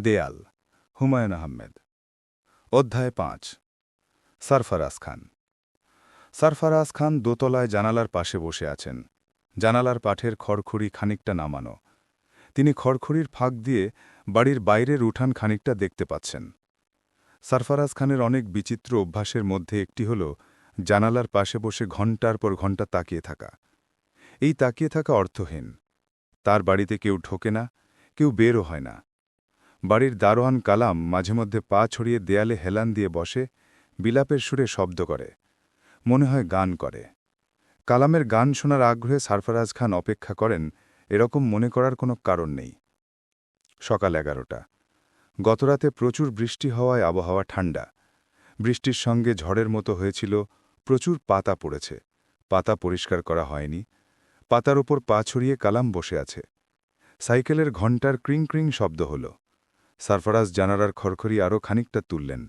দেয়াল, হুমায়ুন আহমেদ। অধ্যায় পাঁচ, সরফরাজ খান। সরফরাজ খান দোতলায় জানালার পাশে বসে আছেন। জানালার পাঠের খড়খড়ি খানিকটা নামানো। তিনি খড়খড়ির ফাঁক দিয়ে বাড়ির বাইরের উঠান খানিকটা দেখতে পাচ্ছেন। সরফরাজ খানের অনেক বিচিত্র অভ্যাসের মধ্যে একটি হল জানালার পাশে বসে ঘণ্টার পর ঘণ্টা তাকিয়ে থাকা। এই তাকিয়ে থাকা অর্থহীন। তার বাড়িতে কেউ ঢোকে না, কেউ বেরও হয় না। বাড়ির দারোয়ান কালাম মাঝে মধ্যে পা ছড়িয়ে দেয়ালে হেলান দিয়ে বসে, বিলাপের সুরে শব্দ করে, মনে হয় গান করে। কালামের গান শোনার আগ্রহে সারফরাজ খান অপেক্ষা করেন, এরকম মনে করার কোনো কারণ নেই। সকাল এগারোটা। গতরাতে প্রচুর বৃষ্টি হওয়ায় আবহাওয়া ঠান্ডা। বৃষ্টির সঙ্গে ঝড়ের মতো হয়েছিল, প্রচুর পাতা পড়েছে। পাতা পরিষ্কার করা হয়নি। পাতার ওপর পা ছড়িয়ে কালাম বসে আছে। সাইকেলের ঘণ্টার ক্রিং ক্রিং শব্দ হল। সারফরাজ জানালার খড়খড়ি আরও খানিকটা তুললেন।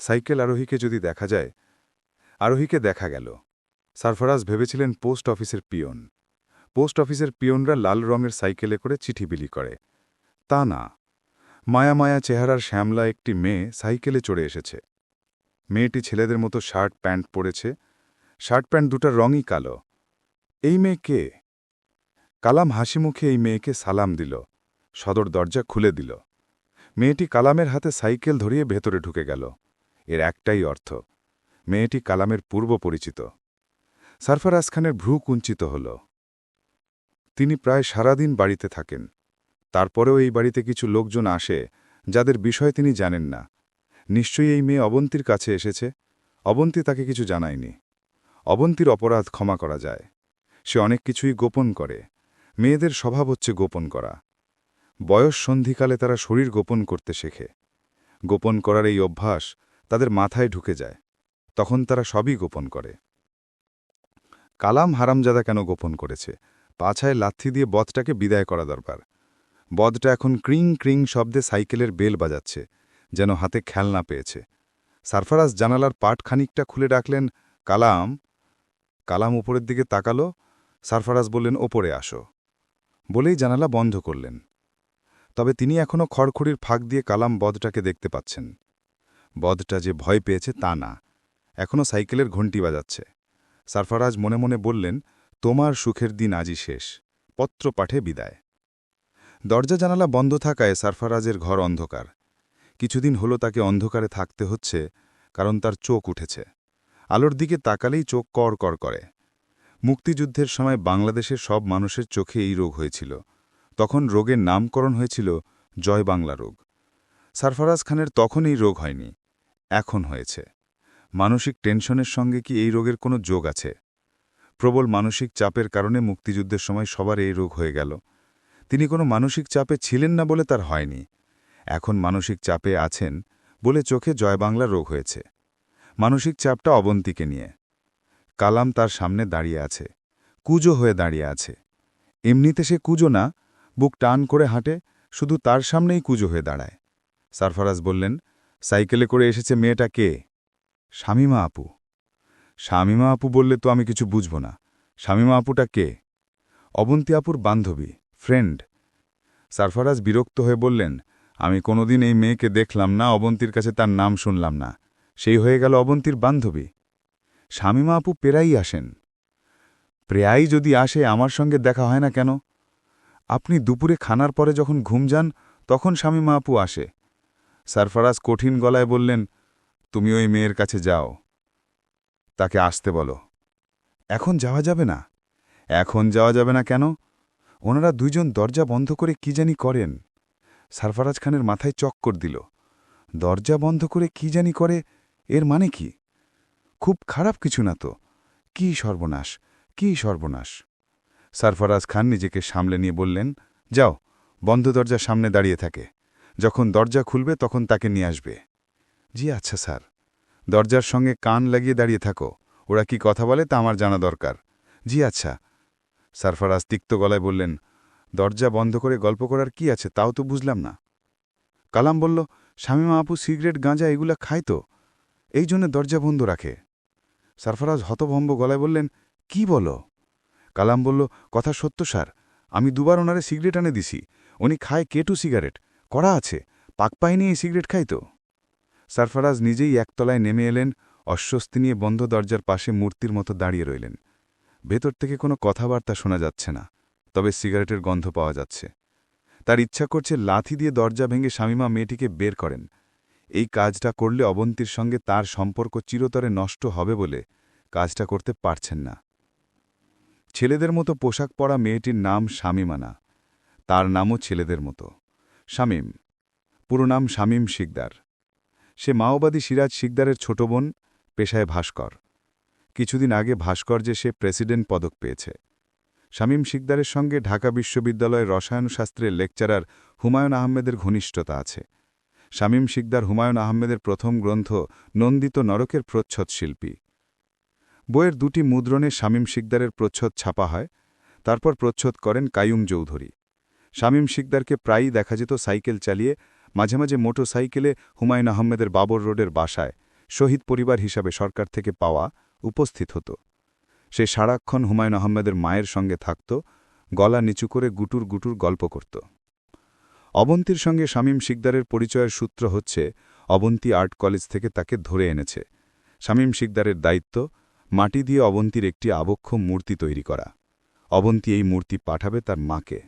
সাইকেল আরোহীকে যদি দেখা যায়, আরোহীকে দেখা গেল। সারফরাজ ভেবেছিলেন পোস্ট অফিসের পিয়ন। পোস্ট অফিসের পিয়নরা লাল রঙের সাইকেলে করে চিঠি বিলি করে। তা না, মায়া মায়া চেহারার শ্যামলা একটি মেয়ে সাইকেলে চড়ে এসেছে। মেয়েটি ছেলেদের মতো শার্ট প্যান্ট পরেছে। শার্ট প্যান্ট দুটার রঙই কালো। এই মেয়ে কে? কালাম হাসি মুখে এই মেয়েকে সালাম দিল। সদর দরজা খুলে দিল। মেয়েটি কালামের হাতে সাইকেল ধরিয়ে ভেতরে ঢুকে গেল। এর একটাই অর্থ, মেয়েটি কালামের পূর্ব পরিচিত। সারফারাজ খানের ভ্রু কুঞ্চিত হল। তিনি প্রায় সারাদিন বাড়িতে থাকেন। তারপরেও এই বাড়িতে কিছু লোকজন আসে, যাদের বিষয় তিনি জানেন না। নিশ্চয়ই এই মেয়ে অবন্তীর কাছে এসেছে। অবন্তী তাকে কিছু জানায়নি। অবন্তীর অপরাধ ক্ষমা করা যায়। সে অনেক কিছুই গোপন করে। মেয়েদের স্বভাব হচ্ছে গোপন করা। বয়স সন্ধিকালে তারা শরীর গোপন করতে শেখে। গোপন করার এই অভ্যাস তাদের মাথায় ঢুকে যায়। তখন তারা সবই গোপন করে। কালাম হারামজাদা কেন গোপন করেছে? পাছায় লাথি দিয়ে বধটাকে বিদায় করা দরকার। বধটা এখন ক্রিং ক্রিং শব্দে সাইকেলের বেল বাজাচ্ছে, যেন হাতে খেলনা পেয়েছে। সারফারাজ জানালার পাট খানিকটা খুলে ডাকলেন, কালাম! কালাম উপরের দিকে তাকালো, সারফারাজ বললেন, ওপরে আসো। বলেই জানালা বন্ধ করলেন। তবে তিনি এখনও খড়খড়ির ফাঁক দিয়ে কালাম বধটাকে দেখতে পাচ্ছেন। বধটা যে ভয় পেয়েছে তা না। এখনও সাইকেলের ঘণ্টি বাজাচ্ছে। সারফারাজ মনে মনে বললেন, তোমার সুখের দিন আজই শেষ। পত্র পাঠে বিদায়। দরজা জানালা বন্ধ থাকায় সারফারাজের ঘর অন্ধকার। কিছুদিন হলো তাকে অন্ধকারে থাকতে হচ্ছে, কারণ তার চোখ উঠেছে। আলোর দিকে তাকালেই চোখ কর কর করে। মুক্তিযুদ্ধের সময় বাংলাদেশের সব মানুষের চোখে এই রোগ হয়েছিল। তখন রোগের নামকরণ হয়েছিল জয় বাংলা রোগ। সারফরাজ খানের তখন এই রোগ হয়নি, এখন হয়েছে। মানসিক টেনশনের সঙ্গে কি এই রোগের কোনো যোগ আছে? প্রবল মানসিক চাপের কারণে মুক্তিযুদ্ধের সময় সবার এই রোগ হয়ে গেল। তিনি কোনো মানসিক চাপে ছিলেন না বলে তার হয়নি। এখন মানসিক চাপে আছেন বলে চোখে জয় বাংলা রোগ হয়েছে। মানসিক চাপটা অবন্তীকে নিয়ে। কালাম তার সামনে দাঁড়িয়ে আছে, কুজো হয়ে দাঁড়িয়ে আছে। এমনিতে সে কুজো না বুক টান করে হাঁটে, শুধু তার সামনেই কুজো হয়ে দাঁড়ায়। সারফরাজ বললেন, সাইকেলে করে এসেছে মেয়েটা কে? শামিমা আপু। শামিমা আপু বললে তো আমি কিছু বুঝব না। শামিমা আপুটা কে? অবন্তী আপুর বান্ধবী, ফ্রেন্ড। সারফরাজ বিরক্ত হয়ে বললেন, আমি কোনোদিন এই মেয়েকে দেখলাম না, অবন্তীর কাছে তার নাম শুনলাম না। সেই হয়ে গেল অবন্তীর বান্ধবী। শামিমা আপু পেরাই আসেন। প্রায়ই যদি আসে, আমার সঙ্গে দেখা হয় না কেন? আপনি দুপুরে খানার পরে যখন ঘুম যান, তখন শামিমা আপু আসে। সারফারাজ কঠিন গলায় বললেন, তুমি ওই মেয়ের কাছে যাও। তাকে আসতে বলো। এখন যাওয়া যাবে না? এখন যাওয়া যাবে না কেন? ওনারা দুইজন দরজা বন্ধ করে কি জানি করেন। সারফারাজ খানের মাথায় চক্কর দিল। দরজা বন্ধ করে কি জানি করে, এর মানে কি? খুব খারাপ কিছু না তো? কি সর্বনাশ? কি সর্বনাশ? সারফরাজ খান নিজেকে সামলে নিয়ে বললেন, যাও, বন্ধ দরজার সামনে দাঁড়িয়ে থাকে। যখন দরজা খুলবে তখন তাকে নিয়ে আসবে। জি আচ্ছা স্যার। দরজার সঙ্গে কান লাগিয়ে দাঁড়িয়ে থাকো। ওরা কি কথা বলে তা আমার জানা দরকার। জি আচ্ছা। সারফরাজ তিক্ত গলায় বললেন, দরজা বন্ধ করে গল্প করার কি আছে তাও তো বুঝলাম না। কালাম বলল শামিমা আপু সিগারেট, গাঁজা এগুলা খায় তো। এই জন্য দরজা বন্ধ রাখে। সারফরাজ হতভম্ব গলায় বললেন, কি বলো? কালাম বলল, কথা সত্য, স্যার। আমি দুবার ওনারে সিগারেট আনে দিছি। উনি খায় কেটু সিগারেট? করা আছে। পাক পায়নি এই সিগারেট খাই তো? সারফারাজ নিজেই একতলায় নেমে এলেন, অস্বস্তি নিয়ে বন্ধ দরজার পাশে মূর্তির মতো দাঁড়িয়ে রইলেন। ভেতর থেকে কোনো কথাবার্তা শোনা যাচ্ছে না, তবে সিগারেটের গন্ধ পাওয়া যাচ্ছে। তার ইচ্ছা করছে লাথি দিয়ে দরজা ভেঙে স্বামীমা মেয়েটিকে বের করেন। এই কাজটা করলে অবন্তীর সঙ্গে তার সম্পর্ক চিরতরে নষ্ট হবে বলে কাজটা করতে পারছেন না। ছেলেদের মতো পোশাক পরা মেয়েটির নাম শামিমানা। তার নামও ছেলেদের মতো। শামীম। পুরো নাম শামীম শিকদার। সে মাওবাদী সিরাজ শিকদারের ছোট বোন, পেশায় ভাস্কর। কিছুদিন আগে ভাস্কর যে সে প্রেসিডেন্ট পদক পেয়েছে। শামীম শিকদারের সঙ্গে ঢাকা বিশ্ববিদ্যালয়ের রসায়নশাস্ত্রের লেকচারার হুমায়ুন আহমেদের ঘনিষ্ঠতা আছে। শামীম শিকদার হুমায়ুন আহমেদের প্রথম গ্রন্থ নন্দিত নরকের প্রচ্ছদ শিল্পী। বইয়ের দুটি মুদ্রণে শামীম শিকদারের প্রচ্ছদ ছাপা হয়। তারপর প্রচ্ছদ করেন কায়ুম চৌধুরী। শামীম শিকদারকে প্রায়ই দেখা যেত সাইকেল চালিয়ে, মাঝে মাঝে মোটর সাইকেলে হুমায়ুন আহমেদের বাবর রোডের বাসায়, শহীদ পরিবার হিসাবে সরকার থেকে পাওয়া, উপস্থিত হতো। সে সারাক্ষণ হুমায়ুন আহমেদের মায়ের সঙ্গে থাকত, গলা নিচু করে গুটুর গুটুর গল্প করত। অবন্তীর সঙ্গে শামীম শিকদারের পরিচয়ের সূত্র হচ্ছে, অবন্তী আর্ট কলেজ থেকে তাকে ধরে এনেছে। শামীম শিকদারের দায়িত্ব মাটি দিয়ে অবন্তীর একটি আবক্ষ মূর্তি তৈরি করা। অবন্তী এই মূর্তি পাঠাবে তার মাকে।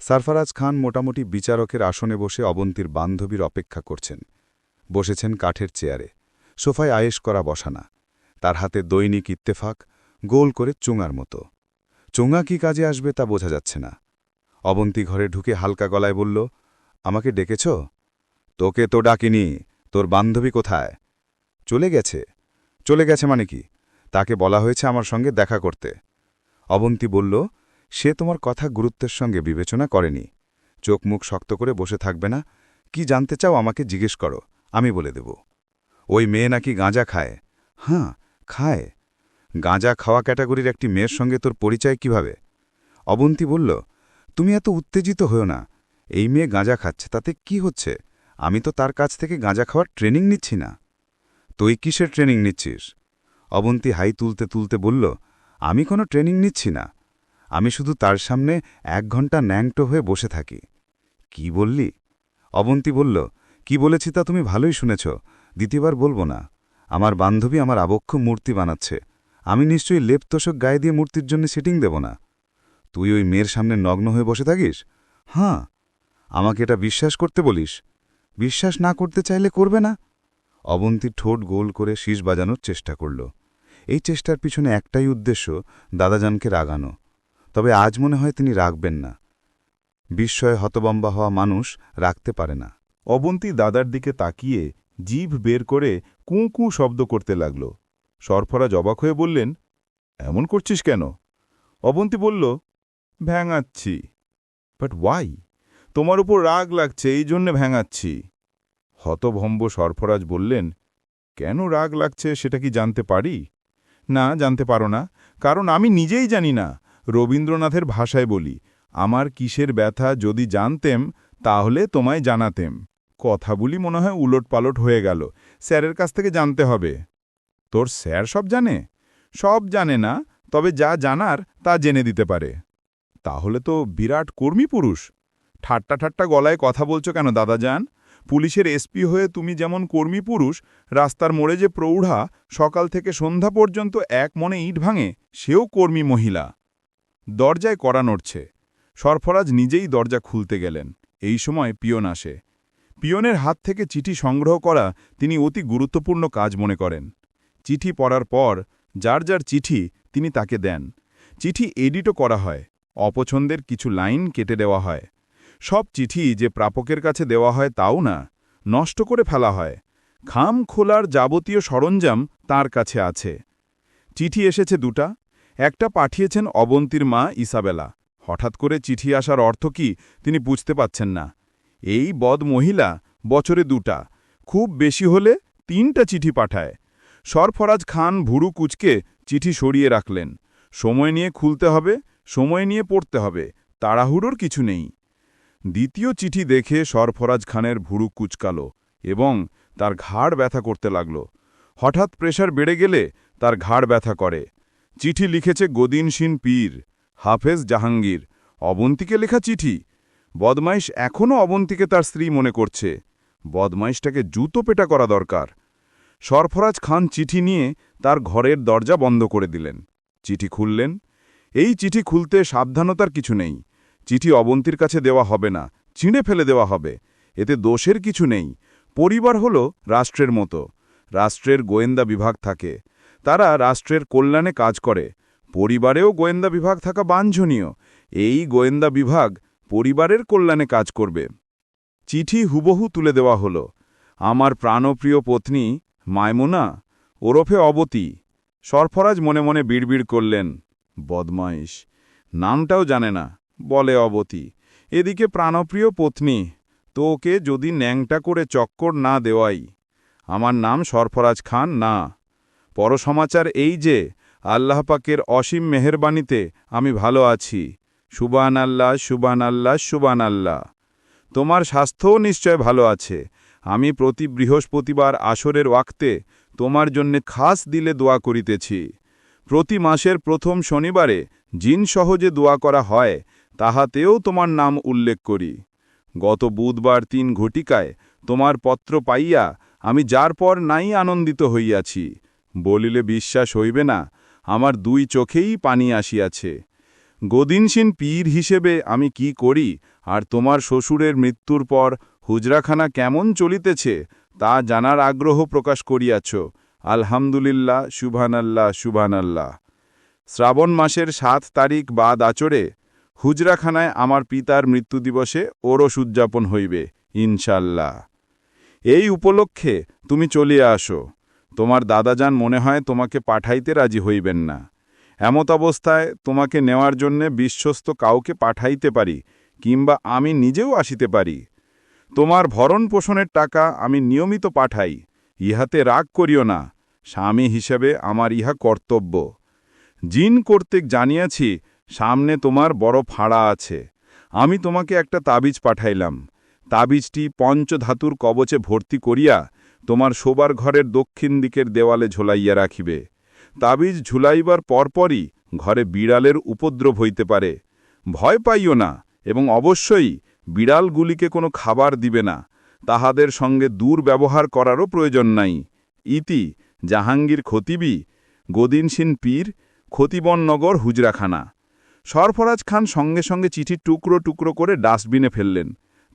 সারফারাজ খান মোটামুটি বিচারকের আসনে বসে অবন্তীর বান্ধবীর অপেক্ষা করছেন। বসেছেন কাঠের চেয়ারে। সোফায় আয়েস করা বসানা। তার হাতে দৈনিক ইত্তেফাক, গোল করে চুঙার মতো। চোঙা কি কাজে আসবে তা বোঝা যাচ্ছে না। অবন্তী ঘরে ঢুকে হালকা গলায় বলল, আমাকে ডেকেছ? তোকে তো ডাকিনি। তোর বান্ধবী কোথায়? চলে গেছে। চলে গেছে মানে কি? তাকে বলা হয়েছে আমার সঙ্গে দেখা করতে। অবন্তী বলল, সে তোমার কথা গুরুত্বের সঙ্গে বিবেচনা করেনি। চোখ মুখ শক্ত করে বসে থাকবে না। কি জানতে চাও আমাকে জিজ্ঞেস করো, আমি বলে দেব। ওই মেয়ে নাকি গাঁজা খায়। হ্যাঁ খায়। গাঁজা খাওয়া ক্যাটাগরির একটি মেয়ের সঙ্গে তোর পরিচয় কীভাবে? অবন্তী বলল, তুমি এত উত্তেজিত হও না। এই মেয়ে গাঁজা খাচ্ছে, তাতে কি হচ্ছে? আমি তো তার কাছ থেকে গাঁজা খাওয়ার ট্রেনিং নিচ্ছি না। তুই কিসের ট্রেনিং নিচ্ছিস? অবন্তী হাই তুলতে তুলতে বলল, আমি কোনো ট্রেনিং নিচ্ছি না। আমি শুধু তার সামনে এক ঘণ্টা ন্যাংটো হয়ে বসে থাকি। কি বললি? অবন্তী বলল, কি বলেছি তা তুমি ভালোই শুনেছ। দ্বিতীয়বার বলব না। আমার বান্ধবী আমার আবক্ষ মূর্তি বানাচ্ছে। আমি নিশ্চয়ই লেপ তোষক গায়ে দিয়ে মূর্তির জন্য সেটিং দেব না। তুই ওই মেয়ের সামনে নগ্ন হয়ে বসে থাকিস? হ্যাঁ আমাকে এটা বিশ্বাস করতে বলিস? বিশ্বাস না করতে চাইলে করবে না? অবন্তীর ঠোঁট গোল করে শীষ বাজানোর চেষ্টা করল। এই চেষ্টার পিছনে একটাই উদ্দেশ্য, দাদাজানকে রাগানো। তবে আজ মনে হয় তিনি রাখবেন না। বিস্ময়ে হতবম্বা হওয়া মানুষ রাখতে পারে না। অবন্তী দাদার দিকে তাকিয়ে জিভ বের করে কুঁ কুঁ শব্দ করতে লাগল। সরফরাজ অবাক হয়ে বললেন, এমন করছিস কেন? অবন্তী বলল, ভ্যাঙাচ্ছি। বাট ওয়াই তোমার উপর রাগ লাগছে, এই জন্যে ভ্যাঙাচ্ছি। হতভম্ব সরফরাজ বললেন, কেন রাগ লাগছে, সেটা কি জানতে পারি? না জানতে পারো না, কারণ আমি নিজেই জানি না। রবীন্দ্রনাথের ভাষায় বলি, আমার কিসের ব্যথা যদি জানতেম, তাহলে তোমায় জানাতেম। কথাগুলি মনে হয় উলটপালট হয়ে গেল, স্যারের কাছ থেকে জানতে হবে। তোর স্যার সব জানে? সব জানে না, তবে যা জানার তা জেনে দিতে পারে। তাহলে তো বিরাট কর্মী পুরুষ। ঠাট্টা ঠাট্টা গলায় কথা বলছো কেন দাদা যান পুলিশের এসপি হয়ে তুমি যেমন কর্মী পুরুষ, রাস্তার মোড়ে যে প্রৌঢ়া, সকাল থেকে সন্ধ্যা পর্যন্ত এক মনে ইট ভাঙে, সেও কর্মী মহিলা। দরজায় করা নড়ছে। সরফরাজ নিজেই দরজা খুলতে গেলেন। এই সময় পিয়ন আসে। পিয়নের হাত থেকে চিঠি সংগ্রহ করা তিনি অতি গুরুত্বপূর্ণ কাজ মনে করেন। চিঠি পড়ার পর যার যার চিঠি তিনি তাকে দেন। চিঠি এডিটও করা হয়। অপছন্দের কিছু লাইন কেটে দেওয়া হয়। সব চিঠি যে প্রাপকের কাছে দেওয়া হয় তাও না, নষ্ট করে ফেলা হয়। খাম খোলার যাবতীয় সরঞ্জাম তার কাছে আছে। চিঠি এসেছে দুটা, একটা পাঠিয়েছেন অবন্তীর মা ইসাবেলা। হঠাৎ করে চিঠি আসার অর্থ কি তিনি বুঝতে পাচ্ছেন না। এই বদ মহিলা বছরে দুটা, খুব বেশি হলে তিনটা চিঠি পাঠায়। সরফরাজ খান ভুরু কুচকে চিঠি সরিয়ে রাখলেন। সময় নিয়ে খুলতে হবে, সময় নিয়ে পড়তে হবে, তাড়াহুড়োর কিছু নেই। দ্বিতীয় চিঠি দেখে সরফরাজ খানের ভুরু কুচকালো এবং তার ঘাড় ব্যথা করতে লাগল। হঠাৎ প্রেশার বেড়ে গেলে তার ঘাড় ব্যথা করে। চিঠি লিখেছে গদিনসিন পীর, হাফেজ জাহাঙ্গীর। অবন্তীকে লেখা চিঠি? বদমাইশ এখনও অবন্তীকে তার স্ত্রী মনে করছে। বদমাইশটাকে জুতো পেটা করা দরকার। সরফরাজ খান চিঠি নিয়ে তার ঘরের দরজা বন্ধ করে দিলেন। চিঠি খুললেন। এই চিঠি খুলতে সাবধানতার কিছু নেই। চিঠি অবন্তীর কাছে দেওয়া হবে না, ছিঁড়ে ফেলে দেওয়া হবে। এতে দোষের কিছু নেই। পরিবার হল রাষ্ট্রের মতো। রাষ্ট্রের গোয়েন্দা বিভাগ থাকে। তারা রাষ্ট্রের কল্যাণে কাজ করে। পরিবারেও গোয়েন্দা বিভাগ থাকা বাঞ্ছনীয়। এই গোয়েন্দা বিভাগ পরিবারের কল্যাণে কাজ করবে। চিঠি হুবহু তুলে দেওয়া হল। আমার প্রাণপ্রিয় পত্নী মায়মুনা ওরফে অবতী। সরফরাজ মনে মনে বিড়বিড় করলেন, বদমাইশ, নামটাও জানে না। বলে অবতী, এদিকে প্রাণপ্রিয় পত্নী তো ওকে যদি ন্যাংটা করে চক্কর না দেওয়াই, আমার নাম সরফরাজ খান না। পরসমাচার এই যে, আল্লাহ পাকের অসীম মেহেরবানিতে আমি ভালো আছি। সুবান আল্লাহ সুবান আল্লাহ সুবান আল্লাহ। তোমার স্বাস্থ্যও নিশ্চয় ভালো আছে। আমি প্রতি বৃহস্পতিবার আসরের ওয়াক্তে তোমার জন্যে খাস দিলে দোয়া করিতেছি। প্রতি মাসের প্রথম শনিবারে জিন সহজে দোয়া করা হয় তাহাতেও তোমার নাম উল্লেখ করি। গত বুধবার তিন ঘটিকায় তোমার পত্র পাইয়া আমি যার পর নাই আনন্দিত হইয়াছি। বলিলে বিশ্বাস হইবে না, আমার দুই চোখেই পানি আসিয়াছে। গদিনসীন পীর হিসেবে আমি কি করি, আর তোমার শ্বশুরের মৃত্যুর পর হুজরাখানা কেমন চলিতেছে, তা জানার আগ্রহ প্রকাশ করিয়াছ। আলহামদুলিল্লাহ শুভানাল্লাহ শুভানাল্লাহ শ্রাবণ মাসের সাত তারিখ বাদ আচরে হুজরাখানায় আমার পিতার মৃত্যু দিবসে ওরস উদযাপন হইবে ইনশাল্লাহ এই উপলক্ষে তুমি চলিয়া আসো। তোমার দাদাজান মনে হয় তোমাকে পাঠাইতে রাজি হইবেন না। এমত অবস্থায় তোমাকে নেওয়ার জন্যে বিশ্বস্ত কাউকে পাঠাইতে পারি, কিংবা আমি নিজেও আসিতে পারি। তোমার ভরণ পোষণের টাকা আমি নিয়মিত পাঠাই, ইহাতে রাগ করিও না, স্বামী হিসেবে আমার ইহা কর্তব্য। জিন কর্তৃক জানিয়াছি সামনে তোমার বড় ফাড়া আছে। আমি তোমাকে একটা তাবিজ পাঠাইলাম। তাবিজটি পঞ্চধাতুর কবচে ভর্তি করিয়া তোমার শোবার ঘরের দক্ষিণ দিকের দেওয়ালে ঝোলাইয়া রাখিবে। তাবিজ ঝুলাইবার পরপরই ঘরে বিড়ালের উপদ্রব হইতে পারে। ভয় পাইও না এবং অবশ্যই বিড়ালগুলিকে কোনো খাবার দিবে না। তাহাদের সঙ্গে দূর ব্যবহার করারও প্রয়োজন নাই। ইতি জাহাঙ্গীর খতিবি, গদিনসিন পীর খতিবননগর হুজরাখানা। সরফরাজ খান সঙ্গে সঙ্গে চিঠির টুকরো টুকরো করে ডাস্টবিনে ফেললেন।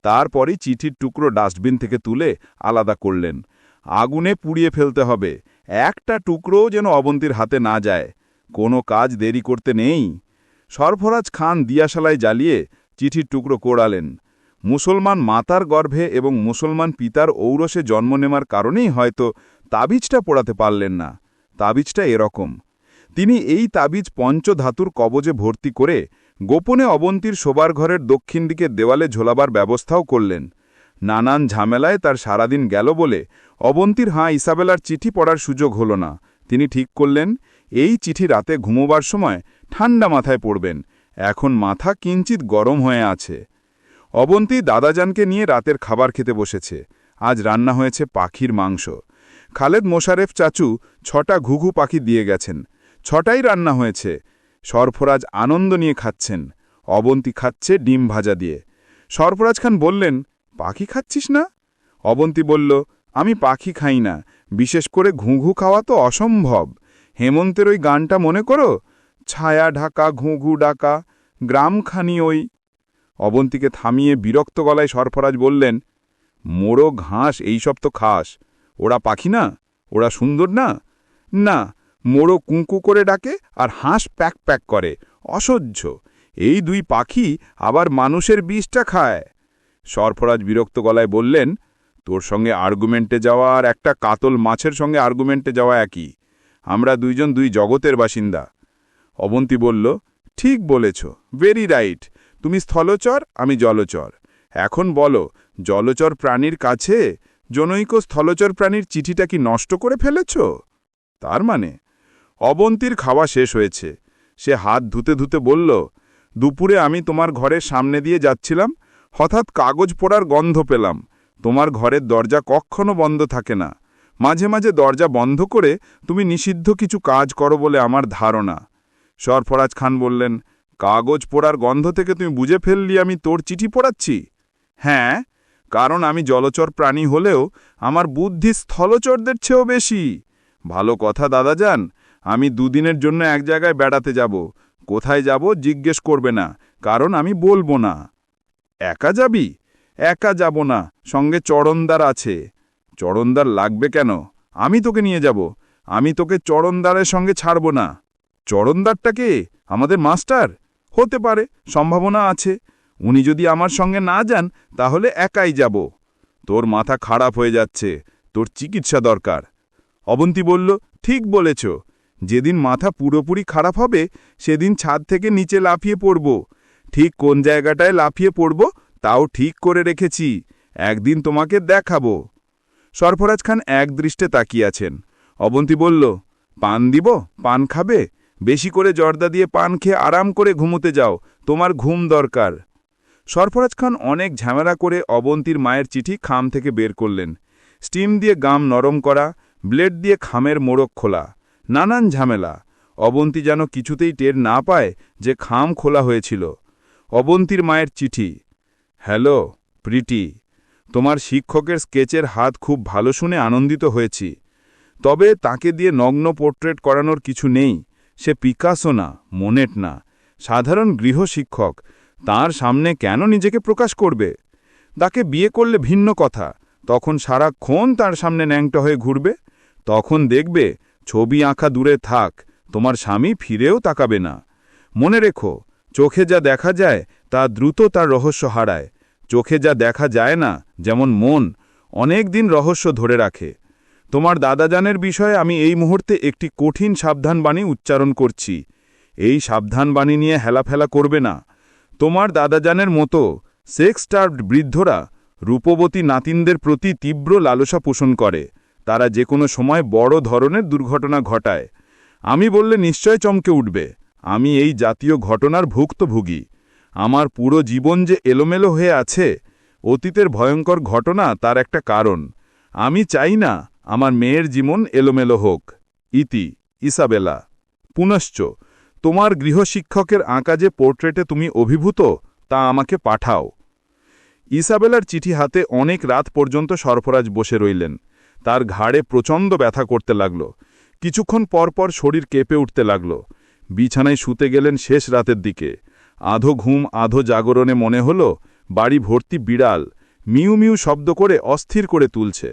তারপরই চিঠির টুকরো ডাস্টবিন থেকে তুলে আলাদা করলেন। আগুনে পুড়িয়ে ফেলতে হবে। একটা টুকরোও যেন অবন্তীর হাতে না যায়। কোনো কাজ দেরি করতে নেই। সরফরাজ খান দিয়াশালায় জ্বালিয়ে চিঠির টুকরো কোড়ালেন। মুসলমান মাতার গর্ভে এবং মুসলমান পিতার ঔরসে জন্ম নেওয়ার কারণেই হয়তো তাবিজটা পোড়াতে পারলেন না। তাবিজটা এরকম। তিনি এই তাবিজ পঞ্চধাতুর কবজে ভর্তি করে গোপনে অবন্তীর শোবার ঘরের দক্ষিণ দিকে দেওয়ালে ঝোলাবার ব্যবস্থাও করলেন। নানান ঝামেলায় তার সারাদিন গেল বলে অবন্তীর হাঁ ইসাবেলার চিঠি পড়ার সুযোগ হল না। তিনি ঠিক করলেন, এই চিঠি রাতে ঘুমোবার সময় ঠান্ডা মাথায় পড়বেন, এখন মাথা কিঞ্চিত গরম হয়ে আছে। অবন্তী দাদাজানকে নিয়ে রাতের খাবার খেতে বসেছে। আজ রান্না হয়েছে পাখির মাংস। খালেদ মোশারেফ চাচু ছটা ঘুঘু পাখি দিয়ে গেছেন। ছটাই রান্না হয়েছে। সরফরাজ আনন্দ নিয়ে খাচ্ছেন। অবন্তী খাচ্ছে ডিম ভাজা দিয়ে। সরফরাজ খান বললেন, পাখি খাচ্ছিস না? অবন্তী বলল, আমি পাখি খাই না। বিশেষ করে ঘুঘু খাওয়া তো অসম্ভব। হেমন্তের ওই গানটা মনে করো? ছায়া ঢাকা, ঘুঘু ডাকা, গ্রামখানি ওই। অবন্তীকে থামিয়ে বিরক্ত গলায় সরফরাজ বললেন মোড়ো ঘাস এইসব তো খাস। ওরা পাখি না? ওরা সুন্দর না? না মোড়ো কুঁকু করে ডাকে আর হাঁস প্যাক প্যাক করে। অসহ্য। এই দুই পাখি আবার মানুষের বিষটা খায়। সরফরাজ বিরক্ত গলায় বললেন, তোর সঙ্গে আর্গুমেন্টে যাওয়া আর একটা কাতল মাছের সঙ্গে আর্গুমেন্টে যাওয়া একই। আমরা দুইজন দুই জগতের বাসিন্দা। অবন্তী বলল, ঠিক বলেছ। ভেরি রাইট তুমি স্থলচর, আমি জলচর। এখন বলো, জলচর প্রাণীর কাছে জনৈক স্থলচর প্রাণীর চিঠিটা কি নষ্ট করে ফেলেছ? তার মানে? অবন্তীর খাওয়া শেষ হয়েছে। সে হাত ধুতে ধুতে বলল, দুপুরে আমি তোমার ঘরের সামনে দিয়ে যাচ্ছিলাম, হঠাৎ কাগজ পোড়ার গন্ধ পেলাম। তোমার ঘরের দরজা কখনো বন্ধ থাকে না। মাঝে মাঝে দরজা বন্ধ করে তুমি নিষিদ্ধ কিছু কাজ করো বলে আমার ধারণা। সরফরাজ খান বললেন, কাগজ পোড়ার গন্ধ থেকে তুমি বুঝে ফেললি আমি তোর চিঠি পড়াচ্ছি? হ্যাঁ কারণ আমি জলচর প্রাণী হলেও আমার বুদ্ধি স্থলচরদের চেয়েও বেশি। ভালো কথা দাদা যান আমি দুদিনের জন্য এক জায়গায় বেড়াতে যাব। কোথায় যাব জিজ্ঞেস করবে না, কারণ আমি বলব না। একা যাবি? একা যাব না, সঙ্গে চরণদার আছে। চরণদার লাগবে কেন? আমি তোকে নিয়ে যাব। আমি তোকে চরণদারের সঙ্গে ছাড়ব না। চরণদারটা কে? আমাদের মাস্টার? হতে পারে, সম্ভাবনা আছে। উনি যদি আমার সঙ্গে না যান, তাহলে একাই যাব। তোর মাথা খারাপ হয়ে যাচ্ছে, তোর চিকিৎসা দরকার। অবন্তী বলল, ঠিক বলেছ। যেদিন মাথা পুরোপুরি খারাপ হবে, সেদিন ছাদ থেকে নিচে লাফিয়ে পড়ব। ঠিক কোন জায়গাটায় লাফিয়ে পড়ব, তাও ঠিক করে রেখেছি। একদিন তোমাকে দেখাবো। সরফরাজ খান এক দৃষ্টে তাকিয়ে আছেন। অবন্তী বলল, পান দিব? পান খাবে? বেশি করে জর্দা দিয়ে পান খেয়ে আরাম করে ঘুমোতে যাও। তোমার ঘুম দরকার। সরফরাজ খান অনেক ঝামেলা করে অবন্তীর মায়ের চিঠি খাম থেকে বের করলেন। স্টিম দিয়ে গাম নরম করা, ব্লেড দিয়ে খামের মোড়ক খোলা। নানান ঝামেলা। অবন্তী যেন কিছুতেই টের না পায় যে খাম খোলা হয়েছিল। অবন্তীর মায়ের চিঠি। হ্যালো প্রিটি তোমার শিক্ষকের স্কেচের হাত খুব ভালো শুনে আনন্দিত হয়েছি। তবে তাকে দিয়ে নগ্ন পোর্ট্রেট করানোর কিছু নেই। সে পিকাসো না, মোনেট না। সাধারণ গৃহশিক্ষক তার সামনে কেন নিজেকে প্রকাশ করবে? তাকে বিয়ে করলে ভিন্ন কথা। তখন সারাক্ষণ তার সামনে ন্যাংটা হয়ে ঘুরবে। তখন দেখবে ছবি আঁকা দূরে থাক, তোমার স্বামী ফিরেও তাকাবে না। মনে রেখো, চোখে যা দেখা যায়, তা দ্রুত তার রহস্য হারায়। চোখে যা দেখা যায় না, যেমন মন, অনেক দিন রহস্য ধরে রাখে। তোমার দাদাজানের বিষয়ে আমি এই মুহূর্তে একটি কঠিন সাবধানবাণী উচ্চারণ করছি। এই সাবধানবাণী নিয়ে হেলাফেলা করবে না। তোমার দাদাজানের মতো সেক্সটার্ড বৃদ্ধরা রূপবতী নাতিনদের প্রতি তীব্র লালসা পোষণ করে। তারা যে কোনো সময় বড় ধরনের দুর্ঘটনা ঘটায়। আমি বললে নিশ্চয় চমকে উঠবে। আমি এই জাতীয় ঘটনার ভুক্তভোগী। আমার পুরো জীবন যে এলোমেলো হয়ে আছে, অতীতের ভয়ঙ্কর ঘটনা তার একটা কারণ। আমি চাই না আমার মেয়ের জীবন এলোমেলো হোক। ইতি, ইসাবেলা। পুনশ্চ, তোমার গৃহশিক্ষকের আঁকা যে পোর্ট্রেটে তুমি অভিভূত, তা আমাকে পাঠাও। ইসাবেলার চিঠি হাতে অনেক রাত পর্যন্ত সরফরাজ বসে রইলেন। তার ঘাড়ে প্রচণ্ড ব্যথা করতে লাগল। কিছুক্ষণ পরপর শরীর কেঁপে উঠতে লাগল। বিছানায় শুতে গেলেন শেষ রাতের দিকে। আধো ঘুম, আধো জাগরণে মনে হল, বাড়ি ভর্তি বিড়াল। মিউ মিউ শব্দ করে অস্থির করে তুলছে।